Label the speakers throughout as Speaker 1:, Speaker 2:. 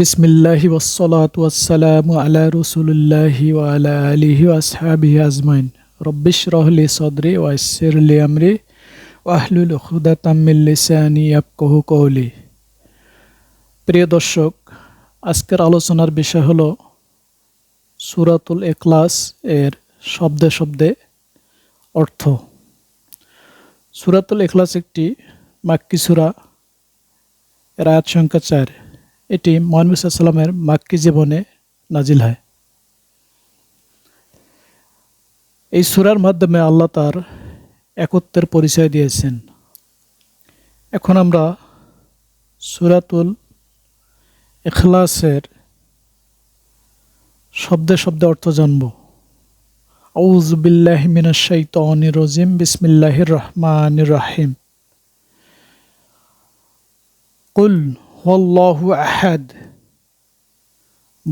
Speaker 1: বিসমিল্লাহি ওয়াসসালাতু ওয়াসসালামু আলা রাসূলিল্লাহি ওয়া আলা আলিহি ওয়া আসহাবিহি আজমাইন। রব্বিশ রহলি সদরি ওয়া ইয়াসসির লি আমরি ওয়া আহলুল উকদাতাম মিন লিসানি ইয়াফকাহু কওলি। প্রিয় দর্শক, আজকের আলোচনার বিষয় হল সুরাতুল এখলাস এর শব্দে শব্দে অর্থ। সুরাতুল এখলাস একটি মাক্কি সূরা, এর আয়াত সংখ্যা চার। এটি মোহাম্মদ সাল্লামের মাক্কি জীবনে নাজিল হয়। এই সুরার মাধ্যমে আল্লাহ তার একত্বের পরিচয় দিয়েছেন। এখন আমরা সুরাতুল এখলাসের শব্দে শব্দে অর্থ জানব। আউজবিল্লাহ মিনাশাইতানির রজিম, বিসমিল্লাহির রহমানির রাহিম। কুল হল্লাহু আহাদ।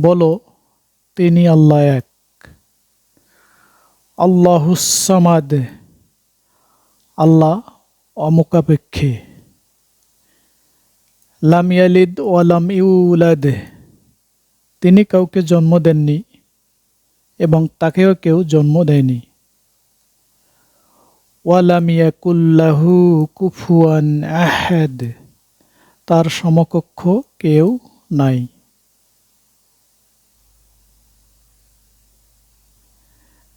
Speaker 1: বলো, তিনি আল্লাহ এক। আল্লাহুসামাদ আল্লাহ অমুকাপেক্ষে। লাম ইয়ালিদ ওয়ালাম ইউলাদ। তিনি কাউকে জন্ম দেননি এবং তাকেও কেউ জন্ম দেয়নি। ওয়ালাম ইয়াকুল্লাহু কুফুয়ান আহাদ। তার সমকক্ষ কেউ নাই।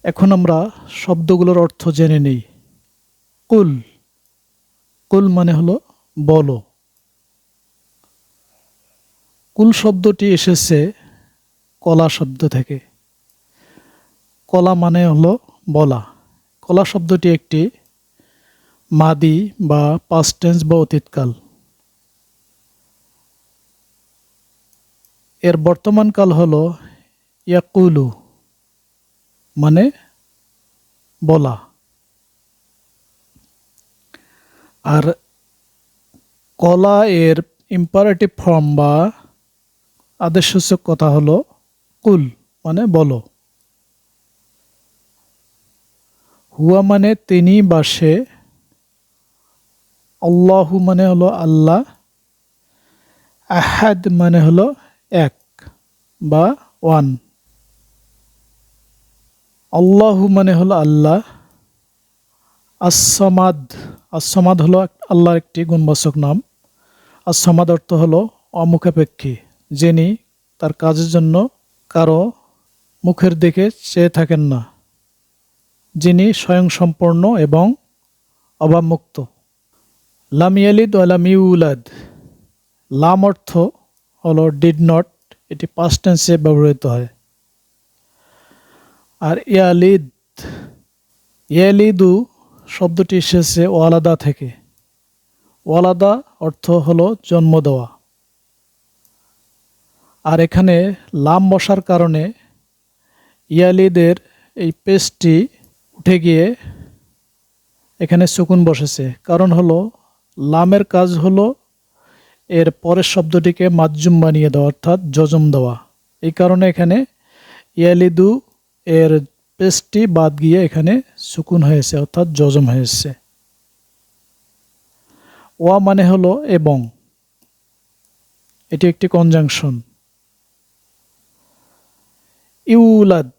Speaker 1: এখন আমরা শব্দগুলোর অর্থ জেনে নেই। কুল। কুল মানে হলো বলো। কুল শব্দটি এসেছে কলা শব্দ থেকে। কলা মানে হলো বলা। কলা শব্দটি একটি মাদি বা পাস্ট টেন্স বা অতীতকাল। এর বর্তমান কাল হলো ইয়াকুলু মানে বলা। আর কলা এর ইম্পারেটিভ ফর্ম বা আদেশসূচক কথা হলো কুল মানে বলো। হুয়া মানে তিনি বা সে। আল্লাহু মানে হলো আল্লাহ। আহাদ মানে হলো এক বা ওয়ান। আল্লাহু মানে হলো আল্লাহ। আসমাদ আসমাদ হলো আল্লাহর একটি গুণবাচক নাম। আসমাদ অর্থ হলো অমুখাপেক্ষী, যিনি তার কাজের জন্য কারও মুখের দিকে চেয়ে থাকেন না, যিনি স্বয়ংসম্পূর্ণ এবং অভাবমুক্ত। লাম ইয়ালিদ ওয়ালাম লাম অর্থ হলো ডিড নট এটি পাস্ট টেন্সে ব্যবহৃত হয়। আর ইয়ালিদ, ইয়ালিদু শব্দটি এসেছে ওয়ালাদা থেকে। ওয়ালাদা অর্থ হলো জন্ম দেওয়া। আর এখানে লাম বসার কারণে ইয়ালিদের এই পেস্টটি উঠে গিয়ে এখানে সুকুন বসেছে। কারণ হলো, লামের কাজ হলো এর পরের শব্দটিকে মাজুম বানিয়ে দেওয়া, অর্থাৎ যজম দেওয়া। এই কারণে এখানে ইয়ালিদু এর পেস্টটি বাদ গিয়ে এখানে সুকুন হয়েছে, অর্থাৎ যজম হয়েছে। ওয়া মানে হলো এবং। এটি একটি কনজাংশন ইউলাদ।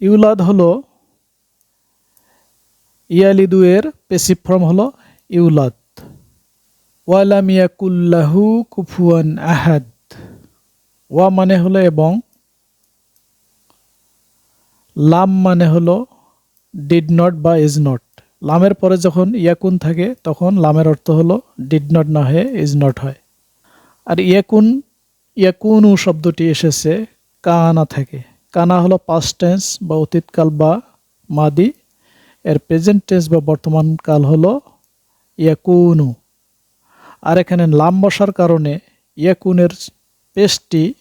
Speaker 1: ইউলাদ হলো ইয়ালিদু এর পেসিভ ফর্ম হলো ইউলাদ। ওয়ালাম ইয়াকুল্লাহু কুফুয়ান আহাদ। ওয়া মানে হলো এবং, লাম মানে হলো ডিড নট বা ইজ নট লামের পরে যখন ইয়াকুন থাকে, তখন লামের অর্থ হলো ডিড নট না হয়ে ইজ নট হয়। আর ইয়াকুন, ইয়াকুনু শব্দটি এসেছে কানা থেকে। কানা হলো পাস্ট টেন্স বা অতীতকাল বা মাদি। এর প্রেজেন্ট টেন্স বা বর্তমান কাল হলো ইয়াকুনু। আর এখানে লাম বসার কারণে ইয়াকুনের পেস্টটি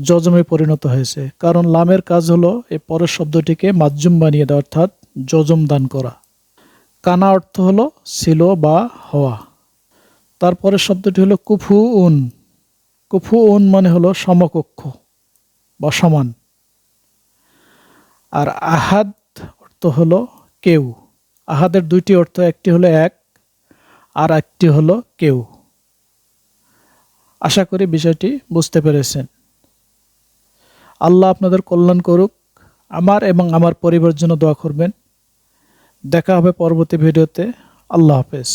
Speaker 1: যজমে পরিণত হয়েছে। কারণ লামের কাজ হলো এই পরের শব্দটিকে মাজুম বানিয়ে দেওয়া, অর্থাৎ যজম দান করা। কানা অর্থ হলো ছিল বা হওয়া। তারপরের শব্দটি হলো কুফু উন। কুফু উন মানে হলো সমকক্ষ বা সমান। আর আহাদ অর্থ হলো কেউ। আহাদের দুইটি অর্থ, একটি হলো এক আর একটি হলো কেউ। আশা করি বিষয়টি বুঝতে পেরেছেন। আল্লাহ আপনাদের কল্যাণ করুক, আমার এবং আমার পরিবার জন্য দোয়া করবেন। দেখা হবে পরবর্তী ভিডিওতে। আল্লাহ হাফেজ।